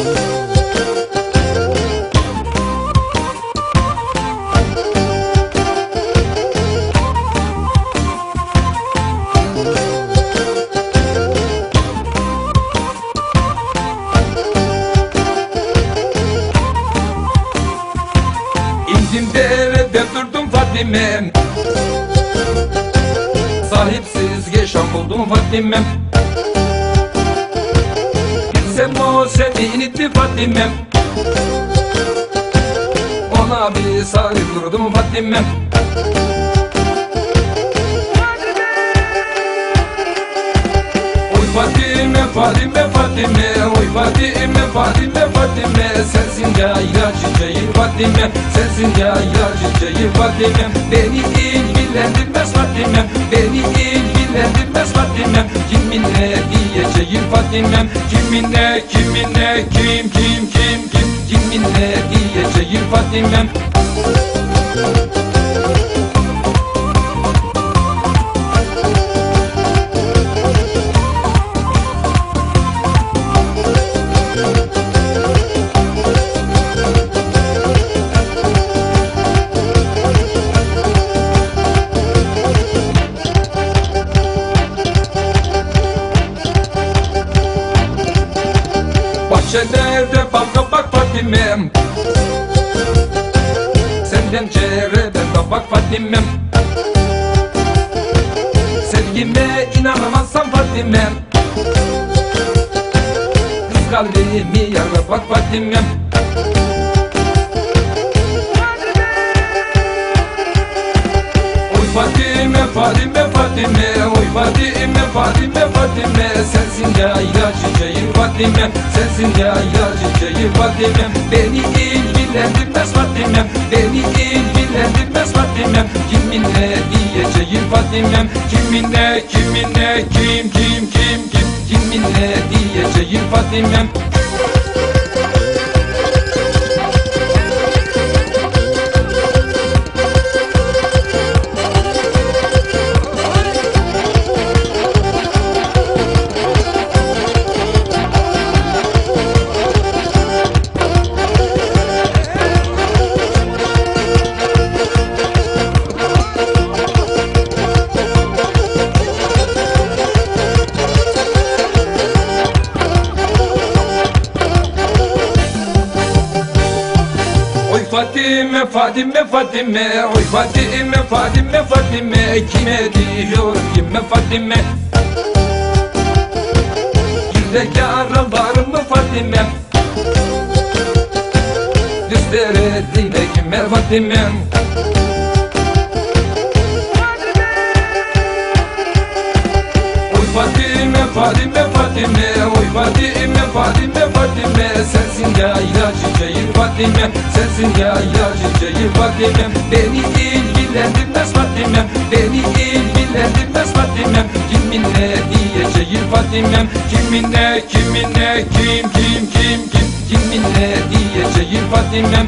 İndim derede durdum Fatime'm Sahipsiz yaşam buldum Fatime'm Bilsem o seni Fatime'm Ona bir sahip durdum Fatime'm Oy Fatime, Fatime, Fatime Oy Fatime, Fatime, Fatime Sensin yayla çiçeği Fatime Sensin yayla çiçeği Fatime Beni ilgilendirmez Fatime Beni ilgilendirmez Fatime Kiminle Fatime Kiminle, kiminle, kim, kim, kim, kim Kiminle diyeceğim Fatime Bahçelerde bal kabak Fatime'm Senden çehreden kabak Fatime'm Sevgime inanamazsam Fatime'm Kız kalbimi yarla bak Fatime'm Oy Fatime, Fatime, Fatime Fatime, Fatime, Fatime Sensin yayla çiçeği Fatime. Sensin yayla çiçeği Fatime. Beni ilgilendirmez Fatime Beni ilgilendirmez Fatime. Kiminle diyeceğim Fatime Kiminle, kiminle, kim, kim, kim, kim. Kiminle diyeceğim Fatime Fatime, Fatime, Fatime. Oy Fatime, Fatime, Fatime. Kime diyorum kime Fatime? Yüzdekarı var mı Fatime? Düstere dile kime Fatime? Oy Fatime, Fatime, Fatime. Oy Fatime, Fatime, Fatime. Sensin çiçeği Fatime Sensin yayla çiçeği Fatime. Beni ilgilendirmez Fatime Beni ilgilendirmez Fatime. Kiminle diyeceğim Fatime Kiminle, kiminle, kim, kim, kim, kim Kiminle diyeceğim Fatime